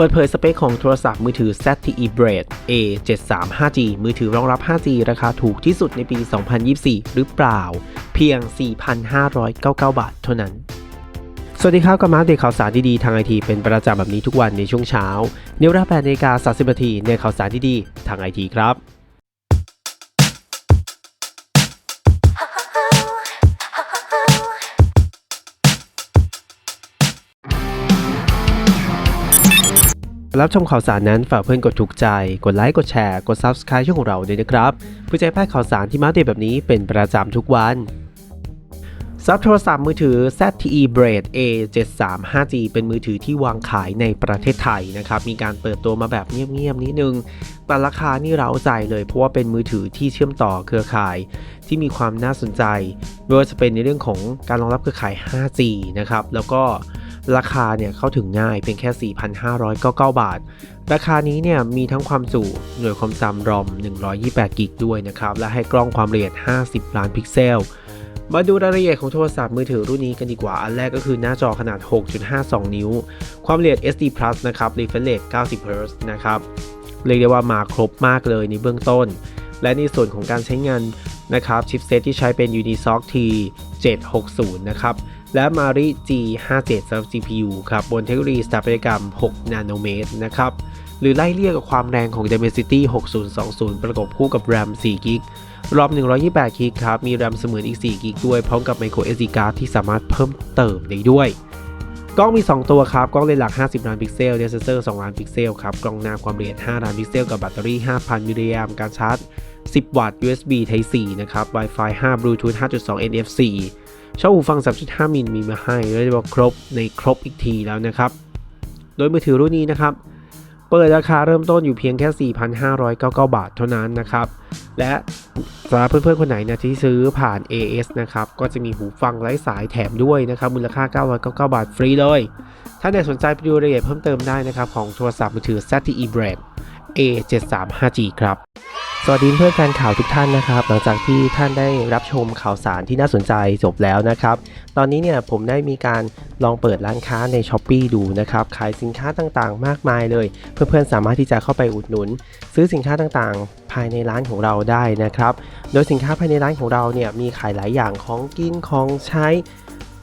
เปิดเผยสเปคของโทรศัพท์มือถือ ZTE Blade A73 5G มือถือรองรับ 5G ราคาถูกที่สุดในปี 2024 หรือเปล่า เพียง 4,599 บาทเท่านั้น สวัสดีครับกับมาอัปเดตข่าวสารดีๆ ทางไอทีเป็นประจำแบบนี้ทุกวันในช่วงเช้า เนวรา8นาฬิกา30นาทีในข่าวสารดีๆ ทางไอทีครับ รับชมข่าวสารนั้นฝากเพื่อนกดถูกใจ กดไลค์ กดแชร์ กด Subscribe ช่องของเราด้วยนะครับเพื่อจะให้พลาดข่าวสารที่มาเดตแบบนี้เป็นประจำทุกวันซับโทรศัพท์มือถือ ZTE Blade A73 5G เป็นมือถือที่วางขายในประเทศไทยนะครับ มีการเปิดตัวมาแบบเงียบๆ นิดนึง แต่ราคานี่เร้าใจเลย เพราะว่าเป็นมือถือที่เชื่อมต่อเครือข่ายที่มีความน่าสนใจไม่ว่าจะเป็นในเรื่องของการรองรับเครือข่าย 5G นะครับ แล้วก็ ราคาเนี่ยเข้าถึงง่ายเพียงแค่ 4,599 บาท ราคานี้เนี่ยมีทั้งความจุหน่วยความจำรอม 128 กิกด้วยนะครับ และให้กล้องความละเอียด 50 ล้านพิกเซล มาดูรายละเอียดของโทรศัพท์มือถือรุ่นนี้กันดีกว่า อันแรกก็คือหน้าจอขนาด 6.52 นิ้ว ความละเอียด SD Plus นะครับ refresh rate 90 Hz นะครับ เรียกได้ว่ามาครบมากเลยในเบื้องต้น และในส่วนของการใช้งานนะครับ ชิปเซตที่ใช้เป็น Unisoc T760 นะครับ และ Mari G57 สำหรับ GPU ครับบนเทคโนโลยีสถาปัตยกรรม 6 นาโนเมตรนะครับหรือไล่เรียกกับความแรงของ Dimensity 6020 ประกบคู่กับ RAM 4 g b รอม128 g b ครับ มี RAM เสมือนอีก 4 g b ด้วย พร้อมกับ Micro SD card ที่สามารถเพิ่มเติมได้ด้วย กล้องมี 2 ตัวครับ กล้องเลนส์หลัก 50 ล้านพิกเซลเดนเซอร์ 2 ล้านพิกเซลครับ กล้องหน้าความละเอียด 5 ล้านพิกเซล กับแบตเตอรี่ 5,000 มิลลิแอมป์การชาร์จ 10 วัตต์ USB Type C นะครับ Wi-Fi 5 Bluetooth 5.2 NFC ช่องหูฟัง 3.5 มิลมีมาให้เรียกได้ว่าครบในครบอีกทีแล้วนะครับ โดยมือถือรุ่นนี้นะครับ เปิดราคาเริ่มต้นอยู่เพียงแค่ 4,599 บาทเท่านั้นนะครับ และสำหรับเพื่อนๆคนไหนนะที่ซื้อผ่าน AS นะครับ ก็จะมีหูฟังไร้สายแถมด้วยนะครับ มูลค่า 999 บาทฟรีเลย ถ้าใครสนใจไปดูรายละเอียดเพิ่มเติมได้นะครับของโทรศัพท์มือถือ ZTE Brand A73 5G ครับ สวัสดีเพื่อนแฟนข่าวทุกท่านนะครับ หลังจากที่ท่านได้รับชมข่าวสารที่น่าสนใจจบแล้วนะครับ ตอนนี้เนี่ยผมได้มีการลองเปิดร้านค้าใน s h อ p e e ดูนะครับ ขายสินค้าต่างๆ มากมายเลย เพื่อนๆสามารถที่จะเข้าไปอุดหนุน ซื้อสินค้าต่างๆ ภายในร้านของเราได้นะครับ โดยสินค้าภายในร้านของเราเนี่ยมีขายหลายอย่างของกินของใช้